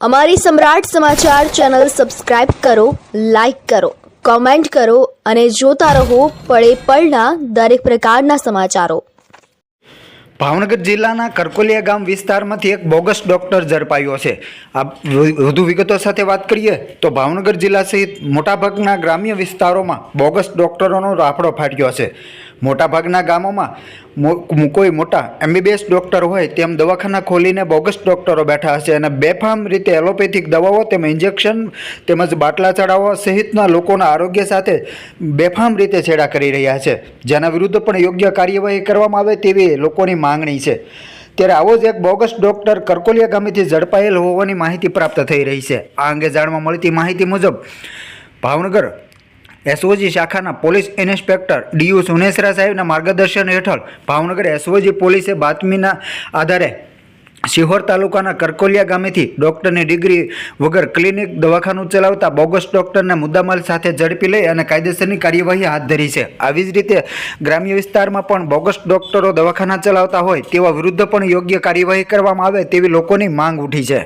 અમારી સમ્રાટ સમાચાર channel subscribe કરો, લાઇક કરો, કોમેન્ટ કરો અને જોતા રહો પળે પળના દરેક પ્રકારના સમાચારો. ભાવનગર જિલ્લાના કરકોલિયા ગામ વિસ્તારમાંથી એક બોગસ ડોક્ટર ઝડપાયો છે. આ વધુ વિગતો સાથે વાત કરીએ તો ભાવનગર જિલ્લા સહિત મોટાભાગના ગ્રામ્ય વિસ્તારોમાં બોગસ ડોક્ટરોનો રાફડો ફાટ્યો છે. મોટાભાગના ગામોમાં મો- કોઈ મોટા એમબીબીએસ ડૉક્ટર હોય તેમ દવાખાના ખોલીને બોગસ ડૉક્ટરો બેઠા હશે અને બેફામ રીતે એલોપેથિક દવાઓ તેમજ ઇન્જેક્શન તેમજ બાટલા ચડાવવા સહિતના લોકોના આરોગ્ય સાથે બેફામ રીતે છેડા કરી રહ્યા છે. જેના વિરુદ્ધ પણ યોગ્ય કાર્યવાહી કરવામાં આવે તેવી લોકોની માંગણી છે. ત્યારે આવો જ એક બોગસ ડોક્ટર કરકોલિયા ગામેથી ઝડપાયેલ હોવાની માહિતી પ્રાપ્ત થઈ રહી છે. આ અંગે જાણવા મળતી માહિતી મુજબ ભાવનગર એસઓજી શાખાના police inspector D U Sunesara સાહેબના માર્ગદર્શન હેઠળ ભાવનગર એસઓજી પોલીસે બાતમીના આધારે શિહોર તાલુકાના કરકોલિયા ગામેથી ડોક્ટરની ડિગ્રી વગર ક્લિનિક દવાખાનું ચલાવતા બોગસ ડોક્ટરને મુદ્દામાલ સાથે ઝડપી લઈ અને કાયદેસરની કાર્યવાહી હાથ ધરી છે. આવી જ રીતે ગ્રામ્ય વિસ્તારમાં પણ બોગસ ડોક્ટરો દવાખાના ચલાવતા હોય તેવા વિરુદ્ધ પણ યોગ્ય કાર્યવાહી કરવામાં આવે તેવી લોકોની માંગ ઉઠી છે.